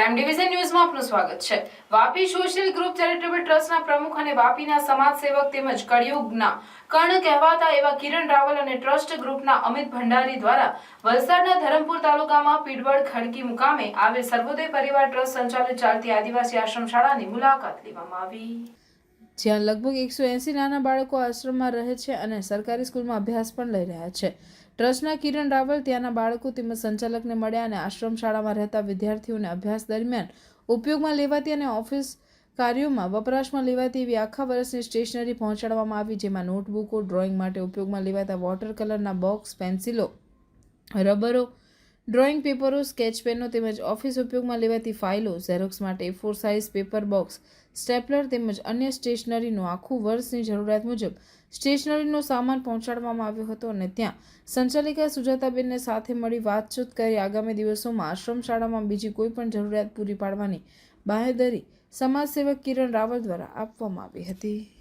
Crime division ન્યૂઝમાં આપનું સ્વાગત છે. વાપી સોશિયલ ગ્રુપ ચેરિટેબલ ટ્રસ્ટના પ્રમુખ અને વાપીના સમાજ સેવક તેમજ કળિયુગના કર્ણ કહેવાતા એવા કિરણ રાવલ અને ટ્રસ્ટ ગ્રુપના અમિત ભંડારી દ્વારા વલસાડના ધરમપુર તાલુકામાં પીડવડ ખડકી મુકામે આવેલ સર્વોદય પરિવાર ટ્રસ્ટ સંચાલિત ચાલતી આદિવાસી આશ્રમ શાળાની મુલાકાત લેવામાં આવી. જ્યાં લગભગ એકસો એંસી નાના બાળકો આશ્રમમાં રહે છે અને સરકારી સ્કૂલમાં અભ્યાસ પણ લઈ રહ્યા છે. ટ્રસ્ટના કિરણ રાવલ ત્યાંના બાળકો તેમજ સંચાલકને મળ્યા અને આશ્રમ શાળામાં રહેતા વિદ્યાર્થીઓને અભ્યાસ દરમિયાન ઉપયોગમાં લેવાતી અને ઓફિસ કાર્યોમાં વપરાશમાં લેવાતી એવી આખા વર્ષની સ્ટેશનરી પહોંચાડવામાં આવી, જેમાં નોટબુકો, ડ્રોઈંગ માટે ઉપયોગમાં લેવાતા વોટર કલરના બોક્સ, પેન્સિલો, રબરો ડ્રોઈંગ પેપરો, સ્કેચ પેનો તેમજ ઓફિસ ઉપયોગમાં લેવાતી ફાઇલો, ઝેરોક્સ માટે four size paper box, stapler તેમજ અન્ય સ્ટેશનરીનું આખું વર્ષની જરૂરિયાત મુજબ સ્ટેશનરીનો સામાન પહોંચાડવામાં આવ્યો હતો અને ત્યાં સંચાલિકા સુજાતાબેનને સાથે મળી વાતચીત કરી આગામી દિવસોમાં આશ્રમ શાળામાં બીજી કોઈ પણ જરૂરિયાત પૂરી પાડવાની બાહેદરી સમાજસેવક કિરણ રાવલ દ્વારા આપવામાં આવી હતી.